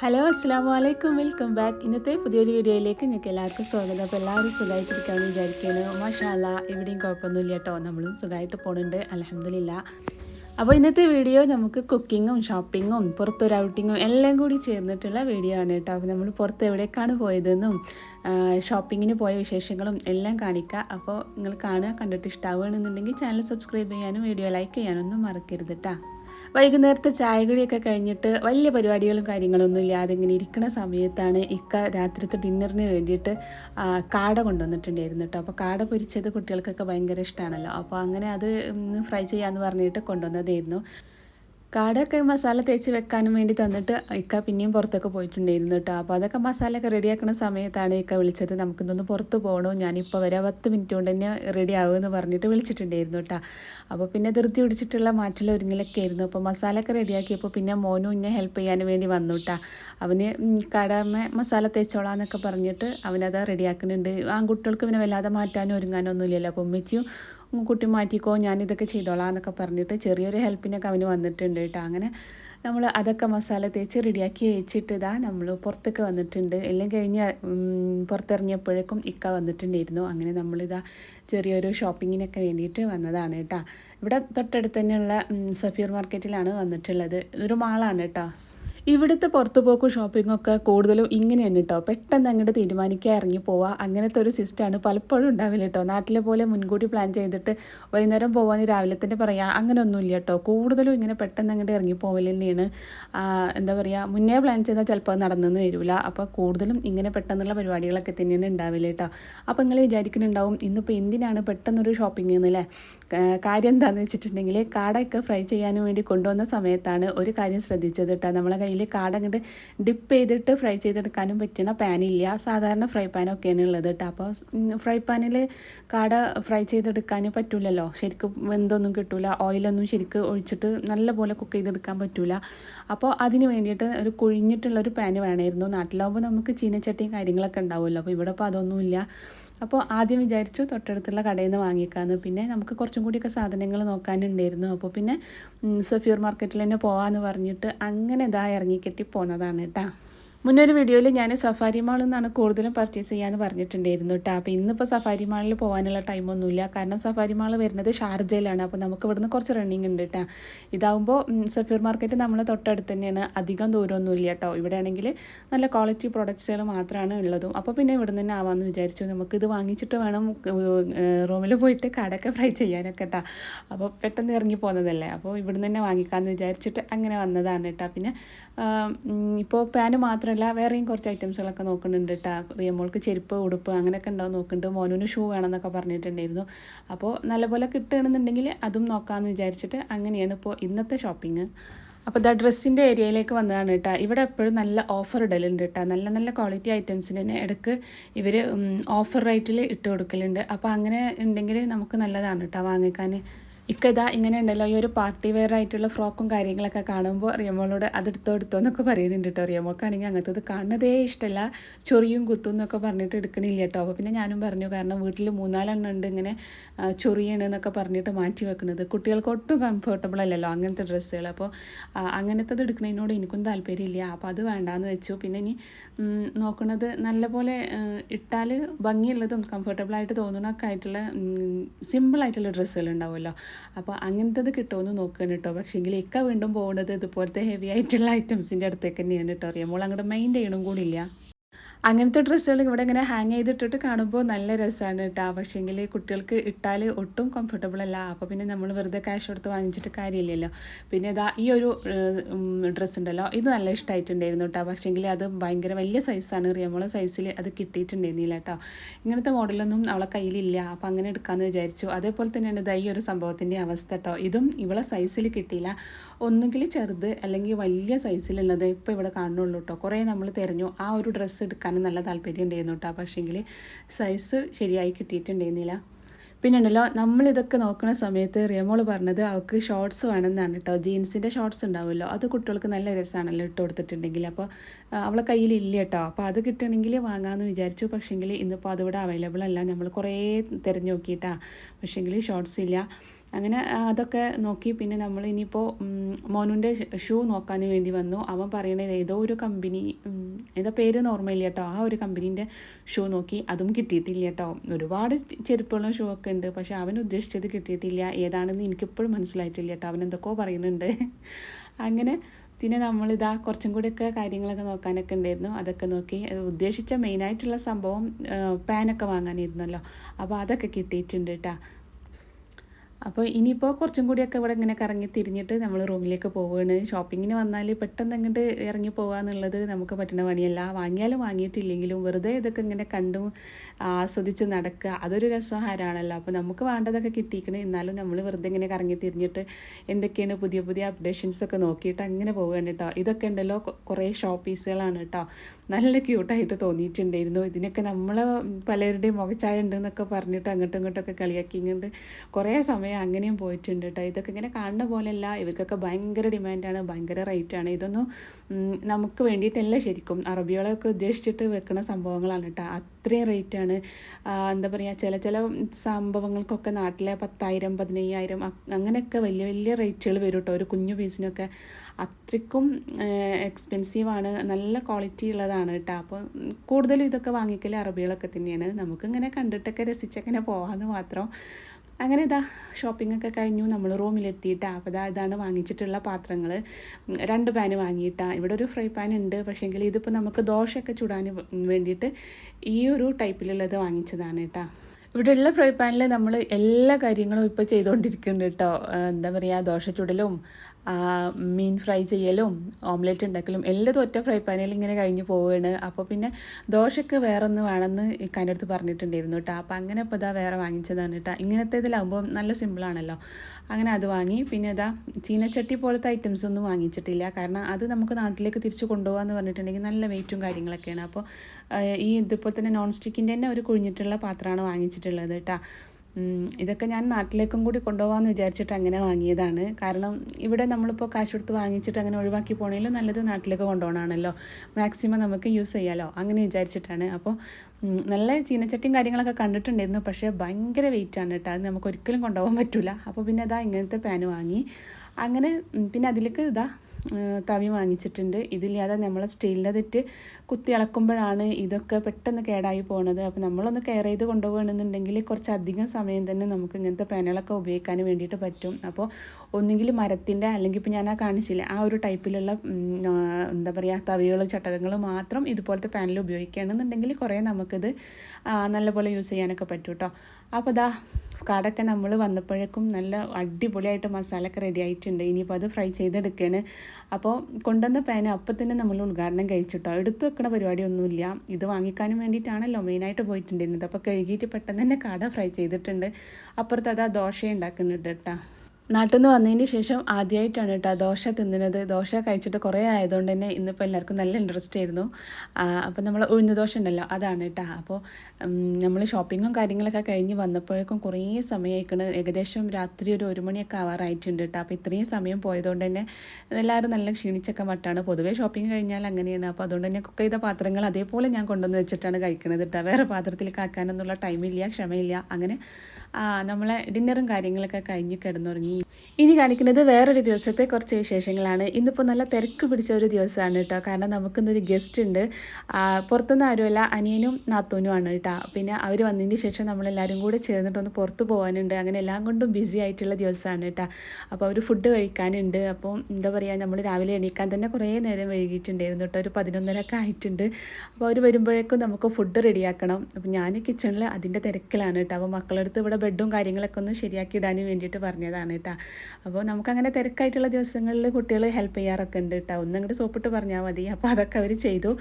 Hello അസ്സാം വലൈക്കും welcome back. ഇന്നത്തെ പുതിയൊരു വീഡിയോയിലേക്ക് നിങ്ങൾക്ക് എല്ലാവർക്കും സ്വാഗതം. അപ്പോൾ എല്ലാവരും സുഖമായിട്ടിരിക്കാമെന്ന് വിചാരിക്കുകയാണ്. മാഷാല്ല എവിടെയും കുഴപ്പമൊന്നുമില്ല കേട്ടോ. നമ്മളും സുഖമായിട്ട് പോകുന്നുണ്ട് അലഹമില്ല അപ്പോൾ ഇന്നത്തെ വീഡിയോ നമുക്ക് കുക്കിങ്ങും ഷോപ്പിങ്ങും പുറത്തൊരു ഔട്ടിങ്ങും എല്ലാം കൂടി ചേർന്നിട്ടുള്ള വീഡിയോ ആണ് കേട്ടോ. അപ്പോൾ നമ്മൾ പുറത്ത് എവിടേക്കാണ് പോയതെന്നും ഷോപ്പിങ്ങിന് പോയ വിശേഷങ്ങളും എല്ലാം കാണിക്കുക അപ്പോൾ നിങ്ങൾ കാണുക കണ്ടിട്ട് ഇഷ്ടമാവുകയാണെന്നുണ്ടെങ്കിൽ ചാനൽ സബ്സ്ക്രൈബ് ചെയ്യാനും വീഡിയോ ലൈക്ക് ചെയ്യാനൊന്നും മറക്കരുത് കേട്ടോ. വൈകുന്നേരത്തെ ചായകുടിയൊക്കെ കഴിഞ്ഞിട്ട് വലിയ പരിപാടികളും കാര്യങ്ങളൊന്നും ഇല്ലാതെ ഇങ്ങനെ ഇരിക്കുന്ന സമയത്താണ് ഇക്ക രാത്രിത്തെ ഡിന്നറിന് വേണ്ടിയിട്ട് കാട കൊണ്ടുവന്നിട്ടുണ്ടായിരുന്നു കേട്ടോ. അപ്പോൾ കാട പൊരിച്ചത് കുട്ടികൾക്കൊക്കെ ഭയങ്കര ഇഷ്ടമാണല്ലോ അപ്പോൾ അങ്ങനെ അത് ഫ്രൈ ചെയ്യാമെന്ന് പറഞ്ഞിട്ട് കൊണ്ടുവന്നതായിരുന്നു. കാടൊക്കെ മസാല തേച്ച് വെക്കാനും വേണ്ടി തന്നിട്ട് ഇക്ക പിന്നെയും പുറത്തൊക്കെ പോയിട്ടുണ്ടായിരുന്നു കേട്ടോ. അപ്പോൾ അതൊക്കെ മസാലയൊക്കെ റെഡിയാക്കുന്ന സമയത്താണ് ഇക്ക വിളിച്ചത്. നമുക്കിന്നൊന്ന് പുറത്ത് പോകണോ ഞാനിപ്പോൾ വരാം. പത്ത് മിനിറ്റ് കൊണ്ട് തന്നെ റെഡി എന്ന് പറഞ്ഞിട്ട് വിളിച്ചിട്ടുണ്ടായിരുന്നു കേട്ടോ. അപ്പോൾ പിന്നെ ധൃതി പിടിച്ചിട്ടുള്ള മാറ്റിൽ ഒരുങ്ങലൊക്കെ ആയിരുന്നു. അപ്പോൾ മസാലയൊക്കെ റെഡിയാക്കിയപ്പോൾ പിന്നെ മോനും എന്നെ ഹെൽപ്പ് ചെയ്യാൻ വേണ്ടി വന്നു കേട്ടോ. അവന് കടമ മസാല തേച്ചോളാം എന്നൊക്കെ പറഞ്ഞിട്ട് അവനത് റെഡിയാക്കുന്നുണ്ട് ആൺകുട്ടികൾക്ക് പിന്നെ വല്ലാതെ മാറ്റാനും ഒരുങ്ങാനോ ഒന്നുമില്ലല്ലോ അപ്പോൾ ഉമ്മച്ചിയും കുട്ടി മാറ്റിക്കോ ഞാനിതൊക്കെ ചെയ്തോളാം എന്നൊക്കെ പറഞ്ഞിട്ട് ചെറിയൊരു ഹെൽപ്പിനൊക്കെ അവന് വന്നിട്ടുണ്ട് കേട്ടോ. അങ്ങനെ നമ്മൾ അതൊക്കെ മസാല തേച്ച് റെഡിയാക്കി വെച്ചിട്ട് ഇതാ നമ്മൾ പുറത്തൊക്കെ വന്നിട്ടുണ്ട്. എല്ലാം കഴിഞ്ഞ് പുറത്തിറങ്ങിയപ്പോഴേക്കും ഇക്ക വന്നിട്ടുണ്ടായിരുന്നു. അങ്ങനെ നമ്മളിതാ ചെറിയൊരു ഷോപ്പിങ്ങിനൊക്കെ വേണ്ടിയിട്ട് വന്നതാണ് കേട്ടോ. ഇവിടെ തൊട്ടടുത്ത് തന്നെയുള്ള സഫീർ മാർക്കറ്റിലാണ് വന്നിട്ടുള്ളത്. ഒരു മാളാണ് കേട്ടോ. ഇവിടുത്തെ ഷോപ്പിംഗ് ഒക്കെ കൂടുതലും ഇങ്ങനെയാണ് കേട്ടോ പെട്ടെന്ന് അങ്ങോട്ട് തീരുമാനിക്കാൻ ഇറങ്ങി പോവുക. അങ്ങനത്തെ ഒരു സിസ്റ്റമാണ് പലപ്പോഴും ഉണ്ടാവില്ല കേട്ടോ നാട്ടിലെ പോലെ മുൻകൂട്ടി പ്ലാൻ ചെയ്തിട്ട് വൈകുന്നേരം പോകാൻ രാവിലെ തന്നെ പറയാം. അങ്ങനെയൊന്നുമില്ല കേട്ടോ കൂടുതലും ഇങ്ങനെ പെട്ടെന്ന് അങ്ങോട്ട് ഇറങ്ങി പോവൽ തന്നെയാണ്. എന്താ പറയുക മുന്നേ പ്ലാൻ ചെയ്താൽ ചിലപ്പോൾ നടന്നെന്ന് വരില്ല അപ്പോൾ കൂടുതലും ഇങ്ങനെ പെട്ടെന്നുള്ള പരിപാടികളൊക്കെ തന്നെയാണ് ഉണ്ടാവില്ല കേട്ടോ അപ്പോൾ നിങ്ങൾ വിചാരിക്കുന്നുണ്ടാവും ഇന്നിപ്പോൾ എന്തിനാണ് പെട്ടെന്നൊരു ഷോപ്പിംഗ് എന്നല്ലേ കാര്യം എന്താണെന്ന് വെച്ചിട്ടുണ്ടെങ്കിൽ കാടയൊക്കെ ഫ്രൈ ചെയ്യാൻ വേണ്ടി കൊണ്ടുവന്ന സമയത്താണ് ഒരു കാര്യം ശ്രദ്ധിച്ചത് കേട്ടോ. നമ്മളെ കയ്യിൽ കാട അങ്ങോട്ട് ഡിപ്പ് ചെയ്തിട്ട് ഫ്രൈ ചെയ്തെടുക്കാനും പറ്റുന്ന പാനില്ല സാധാരണ ഫ്രൈ പാനൊക്കെയാണ് ഉള്ളത് കേട്ടോ. അപ്പോൾ ഫ്രൈ പാനിൽ കാട ഫ്രൈ ചെയ്തെടുക്കാൻ പറ്റില്ലല്ലോ ശരിക്കും വെന്തൊന്നും കിട്ടില്ല ഓയിലൊന്നും ശരിക്കും ഒഴിച്ചിട്ട് നല്ലപോലെ കുക്ക് ചെയ്തെടുക്കാൻ പറ്റില്ല അപ്പോൾ അതിന് വേണ്ടിയിട്ട് ഒരു കുഴിഞ്ഞിട്ടുള്ള ഒരു പാന് വേണമായിരുന്നു. നാട്ടിലാവുമ്പോൾ നമുക്ക് ചീനച്ചട്ടിയും കാര്യങ്ങളൊക്കെ ഉണ്ടാവുമല്ലോ. അപ്പോൾ ഇവിടെ അപ്പോൾ അതൊന്നുമില്ല. അപ്പോൾ ആദ്യം വിചാരിച്ചു തൊട്ടടുത്തുള്ള കടയിൽ നിന്ന് വാങ്ങിക്കാമെന്ന് പിന്നെ നമുക്ക് കുറച്ചും കൂടിയൊക്കെ സാധനങ്ങൾ നോക്കാനുണ്ടായിരുന്നു. അപ്പോൾ പിന്നെ സഫീർ മാർക്കറ്റിൽ തന്നെ പോകാമെന്ന് പറഞ്ഞിട്ട് അങ്ങനെ ഇതാ ഇറങ്ങിക്കെട്ടി പോന്നതാണ് കേട്ടോ. മുന്നൊരു വീഡിയോയിൽ ഞാൻ സഫാരി മാളിൽ നിന്നാണ് കൂടുതലും പർച്ചേസ് ചെയ്യാന്ന് പറഞ്ഞിട്ടുണ്ടായിരുന്നു കേട്ടോ അപ്പോൾ ഇന്നിപ്പോൾ സഫാരി മാളിൽ പോകാനുള്ള ടൈമൊന്നുമില്ല കാരണം സഫാരി മാൾ വരുന്നത് ഷാർജയിലാണ്. അപ്പോൾ നമുക്ക് ഇവിടുന്ന് കുറച്ച് റണ്ണിങ് ഉണ്ട് കേട്ടോ ഇതാവുമ്പോൾ ഉം, സഫീർ മാർക്കറ്റ് നമ്മൾ തൊട്ടടുത്ത് തന്നെയാണ്. അധികം ദൂരമൊന്നുമില്ല കേട്ടോ ഇവിടെ ആണെങ്കിൽ നല്ല ക്വാളിറ്റി പ്രൊഡക്ട്സുകൾ മാത്രമാണ് ഉള്ളതും. അപ്പോൾ പിന്നെ ഇവിടുന്ന് തന്നെ ആവാമെന്ന് വിചാരിച്ചു. നമുക്കിത് വാങ്ങിച്ചിട്ട് വേണം റൂമിൽ പോയിട്ട് കടയൊക്കെ ഫ്രൈ ചെയ്യാനൊക്കെ കേട്ടോ അപ്പോൾ പെട്ടെന്ന് ഇറങ്ങി പോകുന്നതല്ലേ അപ്പോൾ ഇവിടുന്ന് തന്നെ വാങ്ങിക്കാമെന്ന് വിചാരിച്ചിട്ട് അങ്ങനെ വന്നതാണ് കേട്ടോ പിന്നെ ഇപ്പോൾ പാന് മാത്രമല്ല വേറെയും കുറച്ച് ഐറ്റംസുകളൊക്കെ നോക്കുന്നുണ്ട് കേട്ടോ റിയമോൾക്ക് ചെരുപ്പ് ഉടുപ്പ് അങ്ങനെയൊക്കെ ഉണ്ടാവും നോക്കുന്നുണ്ട്. മോനുവിന് ഷൂ വേണമെന്നൊക്കെ പറഞ്ഞിട്ടുണ്ടായിരുന്നു. അപ്പോൾ നല്ലപോലെ കിട്ടുകയാണെന്നുണ്ടെങ്കിൽ അതും നോക്കാമെന്ന് വിചാരിച്ചിട്ട് അങ്ങനെയാണ് ഇപ്പോൾ ഇന്നത്തെ ഷോപ്പിംഗ്. അപ്പോൾ ദാ ഡ്രസ്സിന്റെ ഏരിയയിലേക്ക് വന്നതാണ് കേട്ടോ ഇവിടെ എപ്പോഴും നല്ല ഓഫർ ഇടലുണ്ട് കേട്ടോ നല്ല നല്ല ക്വാളിറ്റി ഐറ്റംസിന് തന്നെ ഇടയ്ക്ക് ഇവർ ഓഫർ റേറ്റിൽ ഇട്ട് കൊടുക്കലുണ്ട്. അപ്പോൾ അങ്ങനെ ഉണ്ടെങ്കിൽ നമുക്ക് നല്ലതാണ് കേട്ടോ വാങ്ങിക്കാൻ. ഇക്ക ഇതാ ഇങ്ങനെ ഉണ്ടല്ലോ ഈ ഒരു പാർട്ടി വെയർ ആയിട്ടുള്ള ഫ്രോക്കും കാര്യങ്ങളൊക്കെ കാണുമ്പോൾ റിയമോളോട് അതെടുത്തോ എടുത്തോ എന്നൊക്കെ പറയുന്നുണ്ട് കേട്ടോ റിയമോക്കാണെങ്കിൽ അങ്ങനത്തെ ഇത് കാണുന്നതേ ഇഷ്ടമല്ല ചൊറിയും കുത്തും എന്നൊക്കെ പറഞ്ഞിട്ട് എടുക്കണില്ല കേട്ടോ അപ്പോൾ പിന്നെ ഞാനും പറഞ്ഞു കാരണം വീട്ടിൽ മൂന്നാലെണ്ണം ഉണ്ട് ഇങ്ങനെ ചൊറിയാണ് എന്നൊക്കെ പറഞ്ഞിട്ട് മാറ്റി വെക്കുന്നത് കുട്ടികൾക്ക് ഒട്ടും കംഫർട്ടബിൾ അല്ലല്ലോ അങ്ങനത്തെ ഡ്രസ്സുകൾ. അപ്പോൾ അങ്ങനത്തെ അങ്ങനത്തത് എടുക്കുന്നതിനോട് എനിക്കും താല്പര്യമില്ല. അപ്പോൾ അത് വേണ്ടാന്ന് വെച്ചു. പിന്നെ ഇനി നോക്കുന്നത് നല്ലപോലെ ഇട്ടാൽ ഭംഗിയുള്ളതും കംഫർട്ടബിളായിട്ട് തോന്നുന്നൊക്കെ ആയിട്ടുള്ള സിമ്പിളായിട്ടുള്ള ഡ്രസ്സുകൾ ഉണ്ടാവുമല്ലോ. അപ്പോൾ അങ്ങനത്തത് കിട്ടുമെന്ന് നോക്കുകയാണ് കേട്ടോ. പക്ഷേ എങ്കിൽ ഇക്ക വീണ്ടും പോകുന്നത് ഇതുപോലത്തെ ഹെവി ആയിട്ടുള്ള ഐറ്റംസിന്റെ അടുത്തേക്ക് തന്നെയാണ് കേട്ടോ അറിയാമോൾ അങ്ങോട്ട് മൈൻഡ് ചെയ്യണം കൂടിയില്ല. അങ്ങനത്തെ ഡ്രസ്സുകൾ ഇവിടെ ഇങ്ങനെ ഹാങ് ചെയ്തിട്ടിട്ട് കാണുമ്പോൾ നല്ല രസമാണ് കേട്ടോ പക്ഷേങ്കിൽ കുട്ടികൾക്ക് ഇട്ടാൽ ഒട്ടും കംഫർട്ടബിൾ അല്ല. അപ്പോൾ പിന്നെ നമ്മൾ വെറുതെ ക്യാഷ് കൊടുത്ത് വാങ്ങിച്ചിട്ട് കാര്യമില്ലല്ലോ. പിന്നെ ഇതാ ഈ ഒരു ഡ്രസ്സ് ഉണ്ടല്ലോ. ഇത് നല്ല ഇഷ്ടമായിട്ടുണ്ടായിരുന്നു കേട്ടോ പക്ഷേങ്കിൽ അത് ഭയങ്കര വലിയ സൈസാണ് റിയമോള സൈസിൽ അത് കിട്ടിയിട്ടുണ്ടായിരുന്നില്ല കേട്ടോ ഇങ്ങനത്തെ മോഡലൊന്നും അവളെ കയ്യിലില്ല. അപ്പോൾ അങ്ങനെ എടുക്കാമെന്ന് വിചാരിച്ചു. അതേപോലെ തന്നെയാണ് ഇതാ ഈ ഒരു സംഭവത്തിന്റെ അവസ്ഥ കേട്ടോ ഇതും ഇവളെ സൈസിൽ കിട്ടിയില്ല. ഒന്നുകിൽ ചെറുത് അല്ലെങ്കിൽ വലിയ സൈസിലുള്ളത് ഇപ്പോൾ ഇവിടെ കാണുന്നുള്ളൂ കേട്ടോ കുറേ നമ്മൾ തിരഞ്ഞു. ആ ഒരു ഡ്രസ്സ് എടുക്കാനും നല്ല താല്പര്യം ഉണ്ടായിരുന്നു കേട്ടോ. പക്ഷേങ്കിൽ സൈസ് ശരിയായി കിട്ടിയിട്ടുണ്ടായിരുന്നില്ല. പിന്നെ ഉണ്ടല്ലോ നമ്മളിതൊക്കെ നോക്കുന്ന സമയത്ത് റിയമോൾ പറഞ്ഞത് അവൾക്ക് ഷോർട്സ് വേണമെന്നാണ് കേട്ടോ. ജീൻസിന്റെ ഷോർട്സ് ഉണ്ടാവുമല്ലോ. അത് കുട്ടികൾക്ക് നല്ല രസമാണല്ലോ ഇട്ട് കൊടുത്തിട്ടുണ്ടെങ്കിൽ. അപ്പോൾ അവളെ കയ്യിലില്ല കേട്ടോ. അപ്പോൾ അത് കിട്ടണമെങ്കിൽ വാങ്ങാമെന്ന് വിചാരിച്ചു. പക്ഷേങ്കിൽ ഇന്നിപ്പോൾ അതിവിടെ അവൈലബിൾ അല്ല. നമ്മൾ കുറേ തിരഞ്ഞു നോക്കിയിട്ടാണ് പക്ഷേങ്കിൽ ഷോർട്സ് ഇല്ല. അങ്ങനെ അതൊക്കെ നോക്കി പിന്നെ നമ്മൾ ഇനിയിപ്പോൾ മോനുന്റെ ഷൂ നോക്കാൻ വേണ്ടി വന്നു. അവൻ പറയണത് ഏതോ ഒരു കമ്പനി ഏതോ പേര് ഓർമ്മയില്ല കേട്ടോ. ആ ഒരു കമ്പനീന്റെ ഷൂ നോക്കി. അതും കിട്ടിയിട്ടില്ല കേട്ടോ. ഒരുപാട് ചെരുപ്പുള്ള ഷൂ ഒക്കെ ഉണ്ട്. പക്ഷെ അവൻ ഉദ്ദേശിച്ചത് കിട്ടിയിട്ടില്ല. ഏതാണെന്ന് എനിക്കിപ്പോഴും മനസ്സിലായിട്ടില്ല കേട്ടോ. അവൻ എന്തൊക്കെയോ പറയുന്നുണ്ട്. അങ്ങനെ പിന്നെ നമ്മളിതാ കുറച്ചും കൂടിയൊക്കെ കാര്യങ്ങളൊക്കെ നോക്കാനൊക്കെ ഉണ്ടായിരുന്നു. അതൊക്കെ നോക്കി. ഉദ്ദേശിച്ച മെയിനായിട്ടുള്ള സംഭവം പാനൊക്കെ വാങ്ങാനിരുന്നല്ലോ അപ്പോൾ അതൊക്കെ കിട്ടിയിട്ടുണ്ട് കേട്ടോ. അപ്പോൾ ഇനിയിപ്പോൾ കുറച്ചും കൂടിയൊക്കെ ഇവിടെ ഇങ്ങനെ കറങ്ങി തിരിഞ്ഞിട്ട് നമ്മൾ റൂമിലേക്ക് പോവുകയാണ്. ഷോപ്പിങ്ങിന് വന്നാൽ പെട്ടെന്ന് അങ്ങോട്ട് ഇറങ്ങി പോകാന്നുള്ളത് നമുക്ക് പറ്റുന്ന പണിയല്ല. വാങ്ങിയാലും വാങ്ങിയിട്ടില്ലെങ്കിലും വെറുതെ ഇതൊക്കെ ഇങ്ങനെ കണ്ടും ആസ്വദിച്ച് നടക്കുക അതൊരു രസഹാരമാണല്ലോ അപ്പോൾ നമുക്ക് വേണ്ടതൊക്കെ കിട്ടിയിരിക്കണം. എന്നാലും നമ്മൾ വെറുതെ ഇങ്ങനെ കറങ്ങി തിരിഞ്ഞിട്ട് എന്തൊക്കെയാണ് പുതിയ പുതിയ അപ്ഡേഷൻസ് ഒക്കെ നോക്കിയിട്ട് അങ്ങനെ പോവുകയാണ് കേട്ടോ ഇതൊക്കെ ഉണ്ടല്ലോ കുറേ ഷോപ്പീസുകളാണ് കേട്ടോ നല്ല ക്യൂട്ടായിട്ട് തോന്നിയിട്ടുണ്ടായിരുന്നു. ഇതിനൊക്കെ നമ്മൾ പലരുടെയും മുഖച്ചായ ഉണ്ടെന്നൊക്കെ പറഞ്ഞിട്ട് അങ്ങോട്ടും ഇങ്ങോട്ടൊക്കെ കളിയാക്കിങ്ങണ്ട് കുറേ സമയം സമയം അങ്ങനെയും പോയിട്ടുണ്ട് കേട്ടോ ഇതൊക്കെ ഇങ്ങനെ കാണുന്ന പോലെയല്ല. ഇവർക്കൊക്കെ ഭയങ്കര ഡിമാൻഡാണ് ഭയങ്കര റേറ്റാണ്. ഇതൊന്നും നമുക്ക് വേണ്ടിയിട്ടല്ല ശരിക്കും. അറബികളൊക്കെ ഉദ്ദേശിച്ചിട്ട് വെക്കുന്ന സംഭവങ്ങളാണ് കേട്ടോ അത്രയും റേറ്റാണ്. എന്താ പറയുക ചില ചില സംഭവങ്ങൾക്കൊക്കെ നാട്ടിലെ പത്തായിരം പതിനയ്യായിരം അങ്ങനെയൊക്കെ വലിയ വലിയ റേറ്റുകൾ വരും കേട്ടോ ഒരു കുഞ്ഞു പീസിനൊക്കെ അത്രയ്ക്കും എക്സ്പെൻസീവാണ്. നല്ല ക്വാളിറ്റി ഉള്ളതാണ് കേട്ടോ അപ്പോൾ കൂടുതലും ഇതൊക്കെ വാങ്ങിക്കൽ അറബികളൊക്കെ തന്നെയാണ്. നമുക്കിങ്ങനെ കണ്ടിട്ടൊക്കെ രസിച്ചങ്ങനെ പോകാമെന്ന് മാത്രം. അങ്ങനെ ഇതാ ഷോപ്പിംഗ് ഒക്കെ കഴിഞ്ഞു. നമ്മൾ റൂമിലെത്തിയിട്ട് ഇതാ ഇതാണ് വാങ്ങിച്ചിട്ടുള്ള പാത്രങ്ങൾ രണ്ട് പാന് വാങ്ങിയിട്ടാണ് ഇവിടെ ഒരു ഫ്രൈ പാൻ ഉണ്ട്. പക്ഷേങ്കിൽ ഇതിപ്പോൾ നമുക്ക് ദോശയൊക്കെ ചുടാൻ വേണ്ടിയിട്ട് ഈ ഒരു ടൈപ്പിലുള്ളത് വാങ്ങിച്ചതാണ് കേട്ടോ ഇവിടെയുള്ള ഫ്രൈ പാനിൽ നമ്മൾ എല്ലാ കാര്യങ്ങളും ഇപ്പോൾ ചെയ്തുകൊണ്ടിരിക്കുന്നുണ്ട് കേട്ടോ എന്താ പറയുക ദോശ ചുടലും മീൻ ഫ്രൈ ചെയ്യലും ഓംലെറ്റ് ഉണ്ടാക്കലും എല്ലാതും ഒറ്റ ഫ്രൈ പാനിൽ ഇങ്ങനെ കഴിഞ്ഞ് പോവുകയാണ് അപ്പോൾ പിന്നെ ദോശയ്ക്ക് വേറെ ഒന്ന് വേണമെന്ന് അടുത്ത് പറഞ്ഞിട്ടുണ്ടായിരുന്നു കേട്ടോ അപ്പോൾ അങ്ങനെ ഇപ്പോൾ ഇതാ വേറെ വാങ്ങിച്ചതാണ് കേട്ടോ ഇങ്ങനത്തെ ഇതിലാകുമ്പോൾ നല്ല സിമ്പിളാണല്ലോ അങ്ങനെ അത് വാങ്ങി. പിന്നെ ഇതാ ചീനച്ചട്ടി പോലത്തെ ഐറ്റംസ് ഒന്നും വാങ്ങിച്ചിട്ടില്ല. കാരണം അത് നമുക്ക് നാട്ടിലേക്ക് തിരിച്ച് കൊണ്ടുപോകാമെന്ന് പറഞ്ഞിട്ടുണ്ടെങ്കിൽ നല്ല വെയിറ്റും കാര്യങ്ങളൊക്കെയാണ്. അപ്പോൾ ഈ ഇതുപോലെ തന്നെ നോൺ സ്റ്റിക്കിന്റെ തന്നെ ഒരു കുഴിഞ്ഞിട്ടുള്ള പാത്രമാണ് വാങ്ങിച്ചിട്ടുള്ളത് കേട്ടോ ഇതൊക്കെ ഞാൻ നാട്ടിലേക്കും കൂടി കൊണ്ടുപോകാമെന്ന് വിചാരിച്ചിട്ട് അങ്ങനെ വാങ്ങിയതാണ്. കാരണം ഇവിടെ നമ്മളിപ്പോൾ കാശ് കൊടുത്ത് വാങ്ങിച്ചിട്ട് അങ്ങനെ ഒഴിവാക്കി പോകണമെങ്കിലും നല്ലത് നാട്ടിലേക്ക് കൊണ്ടുപോകണമാണല്ലോ മാക്സിമം നമുക്ക് യൂസ് ചെയ്യാമല്ലോ അങ്ങനെ വിചാരിച്ചിട്ടാണ്. അപ്പോൾ നല്ല ചീനച്ചട്ടിയും കാര്യങ്ങളൊക്കെ കണ്ടിട്ടുണ്ടായിരുന്നു. പക്ഷേ ഭയങ്കര വെയിറ്റാണ് കേട്ടോ. അത് നമുക്ക് ഒരിക്കലും കൊണ്ടുപോകാൻ പറ്റില്ല അപ്പോൾ പിന്നെ അതാ ഇങ്ങനത്തെ പാൻ വാങ്ങി. അങ്ങനെ പിന്നെ അതിലേക്ക് ഇതാ തവി വാങ്ങിച്ചിട്ടുണ്ട്. ഇതില്ലാതെ നമ്മൾ സ്റ്റീലിന്റെ തെറ്റ് കുത്തി ഇളക്കുമ്പോഴാണ് ഇതൊക്കെ പെട്ടെന്ന് കേടായി പോകുന്നത് അപ്പോൾ നമ്മളൊന്ന് കെയർ ചെയ്ത് കൊണ്ടുപോകണമെന്നുണ്ടെങ്കിൽ കുറച്ചധികം സമയം തന്നെ നമുക്ക് ഇങ്ങനത്തെ പാനലൊക്കെ ഉപയോഗിക്കാൻ വേണ്ടിയിട്ട് പറ്റും. അപ്പോൾ ഒന്നുകിൽ മരത്തിന്റെ അല്ലെങ്കിൽ ഇപ്പോൾ ഞാൻ ആ കാണിച്ചില്ല ആ ഒരു ടൈപ്പിലുള്ള എന്താ പറയുക തവികൾ ചട്ടകങ്ങൾ മാത്രം ഇതുപോലത്തെ പാനൽ ഉപയോഗിക്കുകയാണെന്നുണ്ടെങ്കിൽ കുറേ നമുക്കിത് നല്ലപോലെ യൂസ് ചെയ്യാനൊക്കെ പറ്റും കേട്ടോ അപ്പോൾ അതാ കാടൊക്കെ നമ്മൾ വന്നപ്പോഴേക്കും നല്ല അടിപൊളിയായിട്ട് മസാലയൊക്കെ റെഡി ആയിട്ടുണ്ട്. ഇനിയിപ്പോൾ അത് ഫ്രൈ ചെയ്തെടുക്കുകയാണ് അപ്പോൾ കൊണ്ടുവന്ന പേന അപ്പം തന്നെ നമ്മൾ ഉദ്ഘാടനം കഴിച്ചിട്ടോ? എടുത്തു വെക്കണ പരിപാടിയൊന്നുമില്ല. ഇത് വാങ്ങിക്കാനും വേണ്ടിയിട്ടാണല്ലോ മെയിനായിട്ട് പോയിട്ടുണ്ടായിരുന്നത്. അപ്പോൾ കഴുകിയിട്ട് പെട്ടെന്ന് തന്നെ കാട ഫ്രൈ ചെയ്തിട്ടുണ്ട്. അപ്പുറത്ത് അത് ആ ദോശ ഉണ്ടാക്കുന്നുണ്ട് കേട്ടോ നാട്ടിൽ നിന്ന് വന്നതിന് ശേഷം ആദ്യമായിട്ടാണ് കേട്ടോ ദോശ തിന്നുന്നത്. ദോശ കഴിച്ചിട്ട് കുറേ ആയതുകൊണ്ട് തന്നെ ഇന്നിപ്പോൾ എല്ലാവർക്കും നല്ല ഇൻട്രസ്റ്റ് ആയിരുന്നു. അപ്പോൾ നമ്മൾ ഉഴുന്ന ദോശ ഉണ്ടല്ലോ അതാണ് കേട്ടോ. അപ്പോൾ നമ്മൾ ഷോപ്പിങ്ങും കാര്യങ്ങളൊക്കെ കഴിഞ്ഞ് വന്നപ്പോഴേക്കും കുറേ സമയമായിക്കണ് ഏകദേശം രാത്രി ഒരു ഒരു മണിയൊക്കെ ആവാറായിട്ടുണ്ട് കേട്ടോ. അപ്പോൾ ഇത്രയും സമയം പോയതുകൊണ്ട് തന്നെ എല്ലാവരും നല്ല ക്ഷീണിച്ചൊക്കെ മട്ടാണ്. പൊതുവേ ഷോപ്പിംഗ് കഴിഞ്ഞാൽ അങ്ങനെയാണ്. അപ്പോൾ അതുകൊണ്ട് തന്നെ കുക്ക് ചെയ്ത പാത്രങ്ങൾ അതേപോലെ ഞാൻ കൊണ്ടുവന്ന് വെച്ചിട്ടാണ് കഴിക്കുന്നത് കേട്ടോ. വേറെ പാത്രത്തിലേക്ക് ആക്കാനൊന്നുള്ള ടൈമില്ല ക്ഷമയില്ല. അങ്ങനെ നമ്മളെ ഡിന്നറും കാര്യങ്ങളൊക്കെ കഴിഞ്ഞ് കിടന്നുറങ്ങി ഇനി കാണിക്കുന്നത് വേറൊരു ദിവസത്തെ കുറച്ച് വിശേഷങ്ങളാണ്. ഇന്നിപ്പോൾ നല്ല തിരക്ക് പിടിച്ച ഒരു ദിവസമാണ് കേട്ടോ കാരണം നമുക്കിന്നൊരു ഗസ്റ്റ് ഉണ്ട്. പുറത്തുനിന്ന് ആരുമല്ല അനിയനും നാത്തൂനുമാണ് കേട്ടോ പിന്നെ അവർ വന്നതിന് ശേഷം നമ്മളെല്ലാവരും കൂടെ ചേർന്നിട്ടൊന്ന് പുറത്ത് പോകാനുണ്ട്. അങ്ങനെ എല്ലാം കൊണ്ടും ബിസി ആയിട്ടുള്ള ദിവസമാണ് കേട്ടോ അപ്പോൾ അവർ ഫുഡ് കഴിക്കാനുണ്ട്. അപ്പോൾ എന്താ പറയുക നമ്മൾ രാവിലെ എണീക്കാൻ തന്നെ കുറേ നേരം വൈകിട്ടുണ്ടായിരുന്നു കേട്ടോ ഒരു പതിനൊന്നരൊക്കെ ആയിട്ടുണ്ട്. അപ്പോൾ അവർ വരുമ്പോഴേക്കും നമുക്ക് ഫുഡ് റെഡിയാക്കണം അപ്പോൾ ഞാൻ കിച്ചണിൽ അതിന്റെ തിരക്കിലാണ് കേട്ടോ അപ്പോൾ മക്കളെടുത്ത് ഇവിടെ ബെഡും കാര്യങ്ങളൊക്കെ ഒന്ന് ശരിയാക്കി ഇടാനും വേണ്ടിയിട്ട് പറഞ്ഞതാണ് കേട്ടോ അപ്പോൾ നമുക്കങ്ങനെ തിരക്കായിട്ടുള്ള ദിവസങ്ങളിൽ കുട്ടികൾ ഹെൽപ്പ് ചെയ്യാറൊക്കെ ഉണ്ട് കേട്ടോ. ഒന്നങ്ങോട്ട് സോപ്പിട്ട് പറഞ്ഞാൽ മതി. അപ്പോൾ അതൊക്കെ അവർ ചെയ്തു.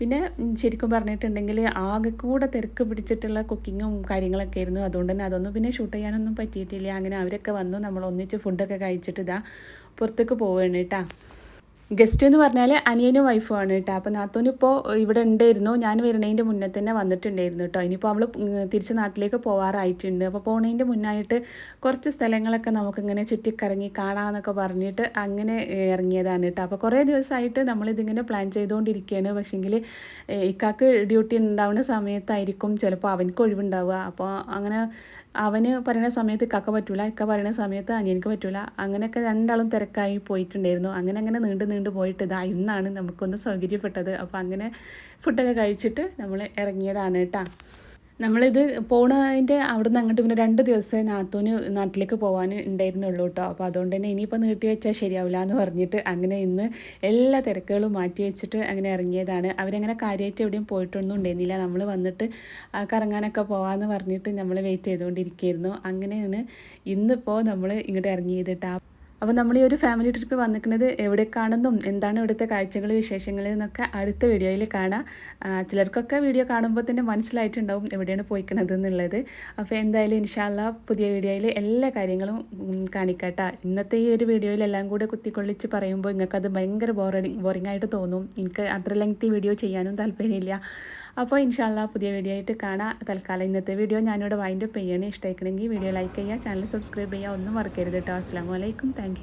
പിന്നെ ശരിക്കും പറഞ്ഞിട്ടുണ്ടെങ്കിൽ ആകെ കൂടെ തിരക്ക് പിടിച്ചിട്ടുള്ള കുക്കിങ്ങും കാര്യങ്ങളൊക്കെ ആയിരുന്നു. അതുകൊണ്ട് തന്നെ അതൊന്നും പിന്നെ ഷൂട്ട് ചെയ്യാനൊന്നും പറ്റിയിട്ടില്ല. അങ്ങനെ അവരൊക്കെ വന്നു. നമ്മൾ ഒന്നിച്ച് ഫുഡൊക്കെ കഴിച്ചിട്ട് ഇതാ പുറത്തേക്ക് പോവുകയാണ് കേട്ടോ. ഗസ്റ്റ് എന്ന് പറഞ്ഞാൽ അനിയനും വൈഫുമാണ് കേട്ടോ. അപ്പോൾ നാത്തോനിപ്പോൾ ഇവിടെ ഉണ്ടായിരുന്നു. ഞാൻ വരുന്നതിന്റെ മുന്നേ തന്നെ വന്നിട്ടുണ്ടായിരുന്നു കേട്ടോ. ഇനിയിപ്പോൾ അവൾ തിരിച്ച് നാട്ടിലേക്ക് പോകാറായിട്ടുണ്ട് അപ്പോൾ പോണതിന്റെ മുന്നായിട്ട് കുറച്ച് സ്ഥലങ്ങളൊക്കെ നമുക്കിങ്ങനെ ചുറ്റിക്കറങ്ങി കാണാമെന്നൊക്കെ പറഞ്ഞിട്ട് അങ്ങനെ ഇറങ്ങിയതാണ് കേട്ടോ. അപ്പോൾ കുറേ ദിവസമായിട്ട് നമ്മളിതിങ്ങനെ പ്ലാൻ ചെയ്തുകൊണ്ടിരിക്കുകയാണ് പക്ഷേങ്കിൽ ഇക്കാക്ക് ഡ്യൂട്ടി ഉണ്ടാവുന്ന സമയത്തായിരിക്കും ചിലപ്പോൾ അവനക്ക് ഒഴിവുണ്ടാവുക. അപ്പോൾ അങ്ങനെ അവന് പറയുന്ന സമയത്ത് കക്ക പറ്റൂല ഇക്ക പറയുന്ന സമയത്ത് അനിയനിക്ക് പറ്റൂല. അങ്ങനെയൊക്കെ രണ്ടാളും തിരക്കായി പോയിട്ടുണ്ടായിരുന്നു. അങ്ങനെ അങ്ങനെ നീണ്ട് നീണ്ട് പോയിട്ട് ഇതാ ഇന്നാണ് നമുക്കൊന്ന് സൗകര്യപ്പെട്ടത്. അപ്പോൾ അങ്ങനെ ഫുഡൊക്കെ കഴിച്ചിട്ട് നമ്മൾ ഇറങ്ങിയതാണ് കേട്ടോ. നമ്മളിത് പോണതിന്റെ അവിടെ നിന്ന് അങ്ങോട്ട് പിന്നെ രണ്ട് ദിവസമേ നാത്തൂന് നാട്ടിലേക്ക് പോകാൻ ഉണ്ടായിരുന്നുള്ളൂ കേട്ടോ അപ്പോൾ അതുകൊണ്ട് തന്നെ ഇനിയിപ്പോൾ നീട്ടി വെച്ചാൽ ശരിയാവില്ല എന്ന് പറഞ്ഞിട്ട് അങ്ങനെ ഇന്ന് എല്ലാ തിരക്കുകളും മാറ്റി വെച്ചിട്ട് അങ്ങനെ ഇറങ്ങിയതാണ്. അവരങ്ങനെ കാര്യമായിട്ട് എവിടെയും പോയിട്ടൊന്നും ഉണ്ടായിരുന്നില്ല. നമ്മൾ വന്നിട്ട് കറങ്ങാനൊക്കെ പോകാമെന്ന് പറഞ്ഞിട്ട് നമ്മൾ വെയിറ്റ് ചെയ്തുകൊണ്ടിരിക്കുകയായിരുന്നു അങ്ങനെയാണ് ഇന്നിപ്പോൾ നമ്മൾ ഇങ്ങോട്ട് ഇറങ്ങിയത് കേട്ടോ അപ്പോൾ നമ്മൾ ഈ ഒരു ഫാമിലി ട്രിപ്പ് വന്നിരിക്കുന്നത് എവിടേക്കാണെന്നും എന്താണ് ഇവിടുത്തെ കാഴ്ചകൾ വിശേഷങ്ങൾ എന്നൊക്കെ അടുത്ത വീഡിയോയിൽ കാണാം. ചിലർക്കൊക്കെ വീഡിയോ കാണുമ്പോൾ തന്നെ മനസ്സിലായിട്ടുണ്ടാവും എവിടെയാണ് പോയിക്കണത് എന്നുള്ളത്. അപ്പോൾ എന്തായാലും ഇൻഷാല്ല പുതിയ വീഡിയോയിൽ എല്ലാ കാര്യങ്ങളും കാണിക്കട്ടെ. ഇന്നത്തെ ഈ ഒരു വീഡിയോയിൽ എല്ലാം കൂടെ കുത്തിക്കൊള്ളിച്ച് പറയുമ്പോൾ നിങ്ങൾക്കത് ഭയങ്കര ബോറിങ് ബോറിംഗ് ആയിട്ട് തോന്നും. എനിക്ക് അത്ര ലെങ്തി വീഡിയോ ചെയ്യാനും താല്പര്യമില്ല. അപ്പോൾ ഇൻഷാല്ല പുതിയ വീഡിയോ ആയിട്ട് കാണാം. തൽക്കാലം ഇന്നത്തെ വീഡിയോ ഞാനിവിടെ വൈൻഡപ്പ് ചെയ്യണേ. ഇഷ്ടമായിക്കണമെങ്കിൽ വീഡിയോ ലൈക്ക് ചെയ്യുക ചാനൽ സബ്സ്ക്രൈബ് ചെയ്യുക ഒന്നും മറക്കരുത് കേട്ടോ അസ്സാം വലൈക്കും താങ്ക്